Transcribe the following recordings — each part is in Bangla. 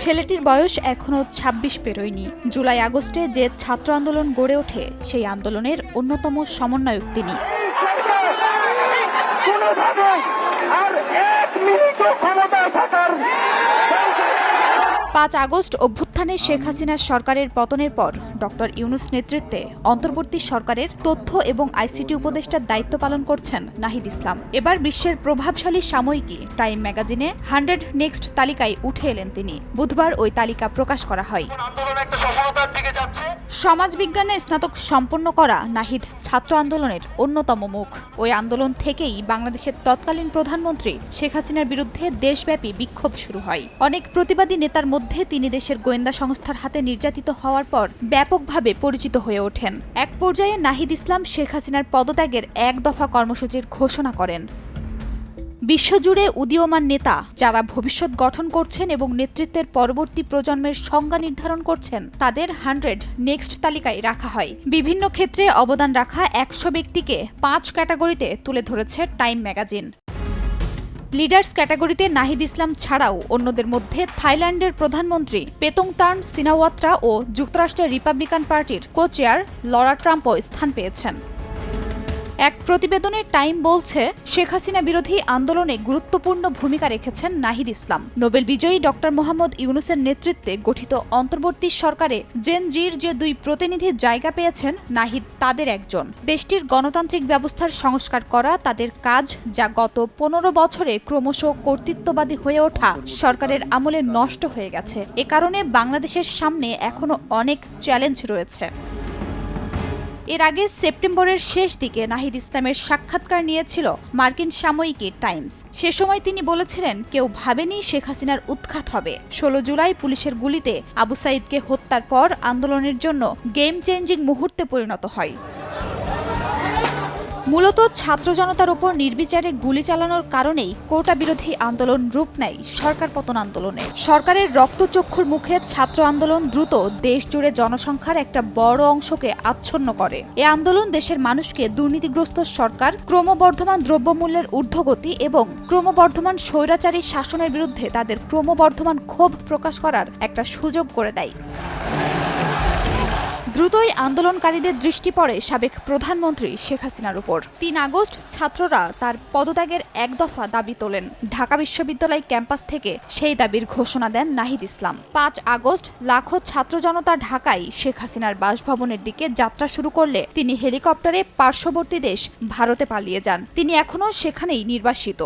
ছেলেটির বয়স এখনও ২৬ পেরোয়নি। জুলাই আগস্টে যে ছাত্র আন্দোলন গড়ে ওঠে, সেই আন্দোলনের অন্যতম সমন্বয়ক তিনি। আর এক মিনিটও ক্ষমতায় থাকার পাঁচ আগস্ট অভ্যুত্থানে শেখ হাসিনার সরকারের পতনের পর ডক্টর ইউনুস নেতৃত্বে অন্তর্বর্তী সরকারের তথ্য এবং আইসিটি উপদেষ্টার দায়িত্ব পালন করছেন নাহিদ ইসলাম। এবার বিশ্বের প্রভাবশালী সাময়িকী টাইম ম্যাগাজিনে হান্ড্রেড নেক্সট তালিকায় উঠে এলেন তিনি। বুধবার ওই তালিকা প্রকাশ করা হয়। সমাজবিজ্ঞানে স্নাতক সম্পন্ন করা নাহিদ ছাত্র আন্দোলনের অন্যতম মুখ। ওই আন্দোলন থেকেই বাংলাদেশের তৎকালীন প্রধানমন্ত্রী শেখ হাসিনার বিরুদ্ধে দেশব্যাপী বিক্ষোভ শুরু হয়। অনেক প্রতিবাদী নেতার মধ্যে তিনি দেশের গোয়েন্দা সংস্থার হাতে নির্যাতিত হওয়ার পর ব্যাপকভাবে পরিচিত হয়ে ওঠেন। এক পর্যায়ে নাহিদ ইসলাম, শেখ হাসিনার পদত্যাগের এক দফা কর্মসূচির ঘোষণা করেন। বিশ্বজুড়ে উদীয়মান নেতা যারা ভবিষ্যৎ গঠন করছেন এবং নেতৃত্বের পরবর্তী প্রজন্মের সংজ্ঞা নির্ধারণ করছেন, তাদের হান্ড্রেড নেক্সট তালিকায় রাখা হয়। বিভিন্ন ক্ষেত্রে অবদান রাখা একশো ব্যক্তিকে পাঁচ ক্যাটাগরিতে তুলে ধরেছে টাইম ম্যাগাজিন। লিডার্স ক্যাটাগরিতে নাহিদ ইসলাম ছাড়াও অন্যদের মধ্যে থাইল্যান্ডের প্রধানমন্ত্রী পেতং পেতংতার্ন সিনাওয়াত্রা ও যুক্তরাষ্ট্রের রিপাবলিকান পার্টির কো চেয়ার লরা ট্রাম্পও স্থান পেয়েছেন। এক প্রতিবেদনে টাইম বলছে, শেখ হাসিনা বিরোধী আন্দোলনে গুরুত্বপূর্ণ ভূমিকা রেখেছেন নাহিদ ইসলাম। নোবেল বিজয়ী ডক্টর মোহাম্মদ ইউনুসের নেতৃত্বে গঠিত অন্তর্বর্তী সরকারে জেন জির যে দুই প্রতিনিধি জায়গা পেয়েছেন, নাহিদ তাদের একজন। দেশটির গণতান্ত্রিক ব্যবস্থার সংস্কার করা তাদের কাজ যা গত পনেরো বছরে ক্রমশ কর্তৃত্ববাদী হয়ে ওঠা সরকারের আমলে নষ্ট হয়ে গেছে। এ কারণে বাংলাদেশের সামনে এখনও অনেক চ্যালেঞ্জ রয়েছে। এর আগে সেপ্টেম্বরের শেষ দিকে নাহিদ ইসলামের সাক্ষাৎকার নিয়েছিল মার্কিন সাময়িকী টাইমস। সে সময় তিনি বলেছিলেন, কেউ ভাবেনি শেখ হাসিনার উৎখাত হবে। ষোলো জুলাই পুলিশের গুলিতে আবু সাইদকে হত্যার পর আন্দোলনের জন্য গেম চেঞ্জিং মুহূর্তে পরিণত হয়। মূলত ছাত্র জনতার উপর নির্বিচারে গুলি চালানোর কারণেই কোটা বিরোধী আন্দোলন রূপ নেয় সরকার পতন আন্দোলনে। সরকারের রক্তচক্ষুর মুখে ছাত্র আন্দোলন দ্রুত দেশ জুড়ে জনসংখ্যার একটা বড় অংশকে আচ্ছন্ন করে। এ আন্দোলন দেশের মানুষকে দুর্নীতিগ্রস্ত সরকার, ক্রমবর্ধমান দ্রব্যমূল্যের ঊর্ধ্বগতি এবং ক্রমবর্ধমান স্বৈরাচারী শাসনের বিরুদ্ধে তাদের ক্রমবর্ধমান ক্ষোভ প্রকাশ করার একটা সুযোগ করে দেয়। দ্রুতই আন্দোলনকারীদের দৃষ্টি পড়ে সাবেক প্রধানমন্ত্রী শেখ হাসিনার উপর। তিন আগস্ট ছাত্ররা তার পদত্যাগের এক দফা দাবি তোলেন। ঢাকা বিশ্ববিদ্যালয় ক্যাম্পাস থেকে সেই দাবির ঘোষণা দেন নাহিদ ইসলাম। পাঁচ আগস্ট লাখো ছাত্র জনতা ঢাকায় শেখ হাসিনার বাসভবনের দিকে যাত্রা শুরু করলে তিনি হেলিকপ্টারে পার্শ্ববর্তী দেশ ভারতে পালিয়ে যান। তিনি এখনও সেখানেই নির্বাসিত।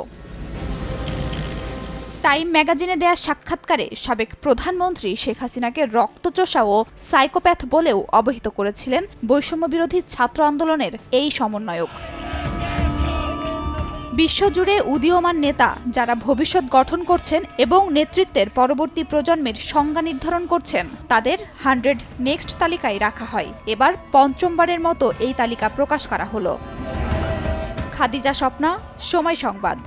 টাইম ম্যাগাজিনে দেয়া সাক্ষাৎকারে সাবেক প্রধানমন্ত্রী শেখ হাসিনাকে রক্তচোষা ও সাইকোপ্যাথ বলেও অবহিত করেছিলেন বৈষম্য বিরোধী ছাত্র আন্দোলনের এই সমন্বয়ক। বিশ্বজুড়ে উদীয়মান নেতা যারা ভবিষ্যৎ গঠন করছেন এবং নেতৃত্বের পরবর্তী প্রজন্মের সংজ্ঞা নির্ধারণ করছেন, তাদের হান্ড্রেড নেক্সট তালিকায় রাখা হয়। এবার পঞ্চমবারের মতো এই তালিকা প্রকাশ করা হলো। খাদিজা স্বপ্না, সময় সংবাদ।